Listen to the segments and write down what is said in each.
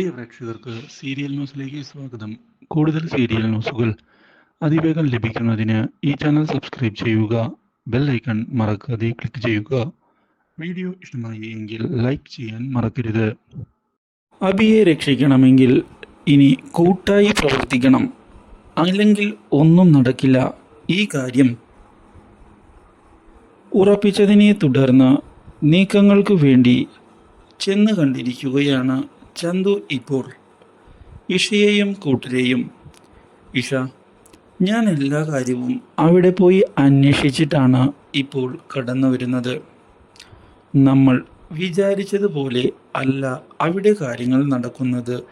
പ്രിയ പ്രേക്ഷകർക്ക് സീരിയൽ ന്യൂസിലേക്ക് സ്വാഗതം. കൂടുതൽ സീരിയൽ ന്യൂസുകൾ അതിവേഗം ലഭിക്കുന്നതിന് ഈ ചാനൽ സബ്സ്ക്രൈബ് ചെയ്യുക ബെൽ ഐക്കൺ മറക്കാതെ ക്ലിക്ക് ചെയ്യുക. വീഡിയോ ഇഷ്ടമായി എങ്കിൽ ലൈക്ക് ചെയ്യാൻ മറക്കരുത്. അബിയെ രക്ഷിക്കണമെങ്കിൽ ഇനി കൂട്ടായി പ്രവർത്തിക്കണം. അല്ലെങ്കിൽ ഒന്നും നടക്കില്ല. ഈ കാര്യം ഉറപ്പിച്ചതിനെ തുടർന്ന് നീക്കങ്ങൾക്ക് വേണ്ടി ചെന്ന് കണ്ടിരിക്കുകയാണ് ചന്തു ഇപ്പോൾ ഇഷയെയും കൂട്ടരെയും ഇഷ ഞാൻ എല്ലാ കാര്യവും അവിടെ പോയി അന്വേഷിച്ചിട്ടാണ് ഇപ്പോൾ കടന്നു വരുന്നത്. നമ്മൾ വിചാരിച്ചതുപോലെ അല്ല അവിടെ കാര്യങ്ങൾ നടക്കുന്നത്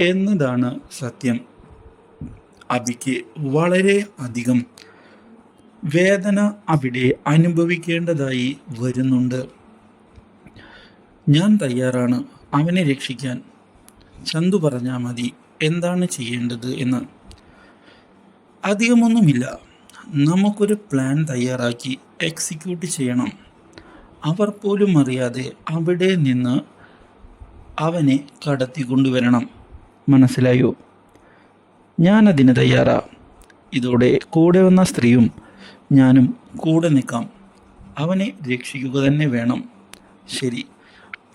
എന്നതാണ് സത്യം. അബിക്ക് വളരെ അധികം വേദന അവിടെ അനുഭവിക്കേണ്ടതായി വരുന്നുണ്ട്. ഞാൻ തയ്യാറാണ്. അവനെ രക്ഷിക്കാൻ ചന്തു പറഞ്ഞാൽ മതി. എന്താണ് ചെയ്യേണ്ടത് എന്ന്. അധികമൊന്നുമില്ല. നമുക്കൊരു പ്ലാൻ തയ്യാറാക്കി എക്സിക്യൂട്ട് ചെയ്യണം. അവർ പോലും അറിയാതെ അവിടെ നിന്ന് അവനെ കടത്തിക്കൊണ്ടുവരണം മനസ്സിലായോ? ഞാനതിന് തയ്യാറാ. ഇതോടെ കൂടെ വന്ന സ്ത്രീയും ഞാനും കൂടെ നിൽക്കാം. അവനെ രക്ഷിക്കുക തന്നെ വേണം. ശരി.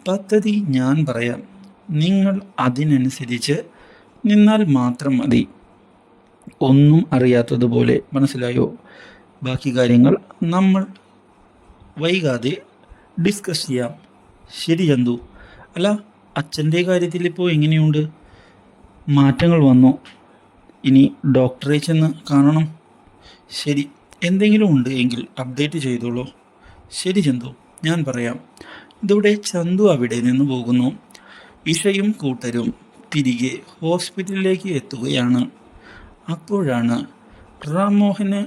പദ്ധതി ഞാൻ പറയാം. നിങ്ങൾ അതിനനുസരിച്ച് നിന്നാൽ മാത്രം മതി. ഒന്നും അറിയാത്തതുപോലെ മനസ്സിലായോ? ബാക്കി കാര്യങ്ങൾ നമ്മൾ വൈകാതെ ഡിസ്കസ് ചെയ്യാം. ശരി ചന്തു. അല്ല അച്ഛന്റെ കാര്യത്തിൽ ഇപ്പോൾ എങ്ങനെയുണ്ട്? മാറ്റങ്ങൾ വന്നോ? ഇനി ഡോക്ടറെ ചെന്ന് കാണണം. ശരി എന്തെങ്കിലും ഉണ്ട് എങ്കിൽ അപ്ഡേറ്റ് ചെയ്തോളൂ. ശരി ചന്തു. ഞാൻ പറയാം. ഇതോടെ ചന്തു അവിടെ നിന്ന് പോകുന്നു. ഇഷയും കൂട്ടരും തിരികെ ഹോസ്പിറ്റലിലേക്ക് എത്തുകയാണ്. അപ്പോഴാണ് റാംമോഹന്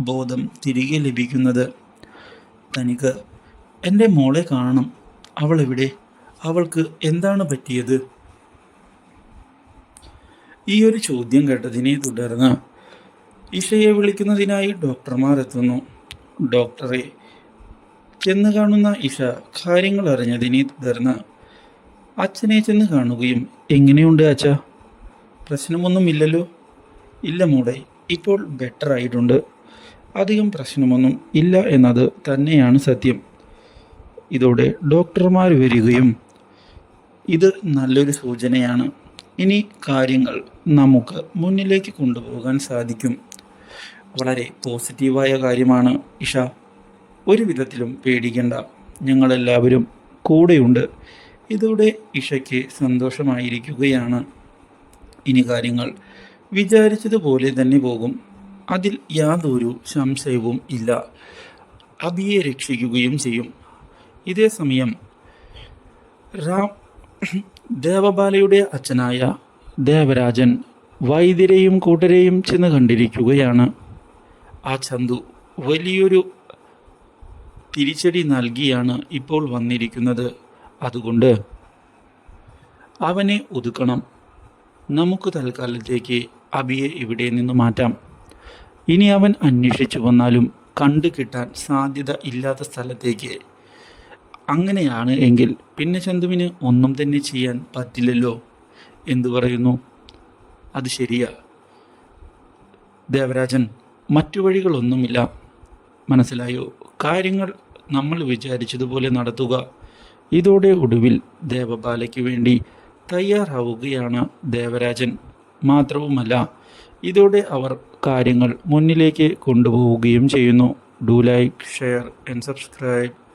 ബോധം തിരികെ ലഭിക്കുന്നത്. തനിക്ക് എന്റെ മോളെ കാണണം. അവൾ എവിടെ? അവൾക്ക് എന്താണ് പറ്റിയത്? ഈ ഒരു ചോദ്യം കേട്ടതിനെ തുടർന്ന് ഇഷയെ വിളിക്കുന്നതിനായി ഡോക്ടർമാർ എത്തുന്നു. ഡോക്ടറെ ചെന്ന് കാണുന്ന ഇഷ കാര്യങ്ങൾ അറിഞ്ഞതിനെ തുടർന്ന് അച്ഛനെ ചെന്ന് കാണുകയും എങ്ങനെയുണ്ട് അച്ഛ? പ്രശ്നമൊന്നുമില്ലല്ലോ? ഇല്ല മോടെ ഇപ്പോൾ ബെറ്റർ ആയിട്ടുണ്ട്. അധികം പ്രശ്നമൊന്നും ഇല്ല എന്നത് തന്നെയാണ് സത്യം. ഇതോടെ ഡോക്ടർമാർ വരികയും ഇത് നല്ലൊരു സൂചനയാണ്. ഇനി കാര്യങ്ങൾ നമുക്ക് മുന്നിലേക്ക് കൊണ്ടുപോകാൻ സാധിക്കും. വളരെ പോസിറ്റീവായ കാര്യമാണ് ഇഷ. ഒരു വിധത്തിലും പേടിക്കേണ്ട. ഞങ്ങളെല്ലാവരും കൂടെയുണ്ട്. ഇതോടെ ഇഷയ്ക്ക് സന്തോഷമായിരിക്കുകയാണ്. ഇനി കാര്യങ്ങൾ വിചാരിച്ചതുപോലെ തന്നെ പോകും. അതിൽ യാതൊരു സംശയവും ഇല്ല. അബിയെ രക്ഷിക്കുകയും ചെയ്യും. ഇതേ സമയം റാം ദേവബാലയുടെ അച്ഛനായ ദേവരാജൻ വൈദ്യരെയും കൂട്ടരെയും ചെന്ന് കണ്ടിരിക്കുകയാണ്. ആ ചന്തു വലിയൊരു തിരിച്ചടി നൽകിയാണ് ഇപ്പോൾ വന്നിരിക്കുന്നത്. അതുകൊണ്ട് അവനെ ഒതുക്കണം. നമുക്ക് തൽക്കാലത്തേക്ക് അബിയെ ഇവിടെ നിന്ന് മാറ്റാം. ഇനി അവൻ അന്വേഷിച്ചു വന്നാലും കണ്ടു കിട്ടാൻ സാധ്യത ഇല്ലാത്ത സ്ഥലത്തേക്ക്. അങ്ങനെയാണ് എങ്കിൽ പിന്നെ ചന്തുവിന് ഒന്നും തന്നെ ചെയ്യാൻ പറ്റില്ലല്ലോ എന്തു പറയുന്നു. അത് ശരിയാ. ദേവരാജൻ മറ്റു വഴികളൊന്നുമില്ല. മനസ്സിലായോ? കാര്യങ്ങൾ നമ്മൾ വിചാരിച്ചതുപോലെ നടത്തുക. ഇതോടെ ഒടുവിൽ ദേവബാലയ്ക്ക് വേണ്ടി തയ്യാറാവുകയാണ് ദേവരാജൻ. മാത്രവുമല്ല ഇതോടെ അവർ കാര്യങ്ങൾ മുന്നിലേക്ക് കൊണ്ടുപോവുകയും ചെയ്യുന്നു. Do like share and subscribe